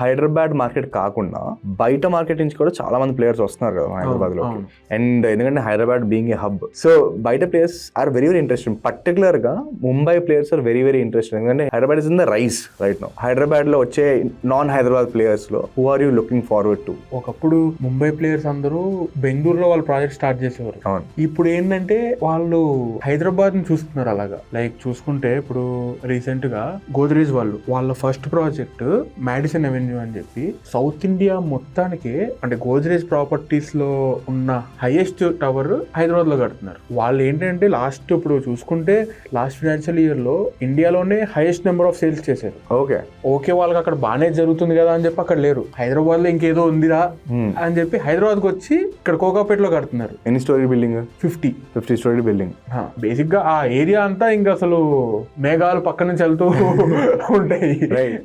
Hyderabad market కాకుండా బయట market నుంచి కూడా చాలా మంది ప్లేయర్స్ వస్తున్నారు కదా హైదరాబాద్లో. అండ్ ఎందుకంటే Hyderabad being a hub so బయట players are very very interesting పర్టికులర్గా Mumbai players are very very interesting ఎందుకంటే Hyderabad is in the rise right no హైదరాబాద్లో వచ్చే non Hyderabad ప్లేయర్స్లో who are you looking forward to ఒకప్పుడు Mumbai players అందరూ బెంగళూరులో వాళ్ళ project start చేసేవారు. ఇప్పుడు ఏంటంటే వాళ్ళు హైదరాబాద్ని చూస్తున్నారు అలాగా. లైక్ చూసుకుంటే ఇప్పుడు రీసెంట్గా గోద్రేజ్ వాళ్ళు వాళ్ళ ఫస్ట్ ప్రాజెక్ట్ మ్యాడిసన్ అవెన్యూ అని చెప్పి సౌత్ ఇండియా మొత్తానికి అంటే గోద్రేజ్ ప్రాపర్టీస్లో ఉన్న హైయెస్ట్ టవర్ హైదరాబాద్లో కడుతున్నారు. వాళ్ళు ఏంటంటే లాస్ట్ ఇప్పుడు చూసుకుంటే లాస్ట్ ఫినాన్షియల్ ఇయర్లో ఇండియాలోనే హైయెస్ట్ నెంబర్ ఆఫ్ సేల్స్ చేశారు. ఓకే. ఓకే వాళ్ళకి అక్కడ బాగానే జరుగుతుంది కదా అని చెప్పి అక్కడ లేరు. హైదరాబాద్లో ఇంకేదో ఉందిరా Hmm. అని చెప్పి హైదరాబాద్కి వచ్చి ఇక్కడ కోకాపేటలో కడుతున్నారు. ఎన్ని story building fifty fifty story building బేసిక్గా ఆ ఏరియా అంతా ఇంకా అసలు మేఘాలు పక్క నుంచి వెళ్తూ ఉంటాయి. రైట్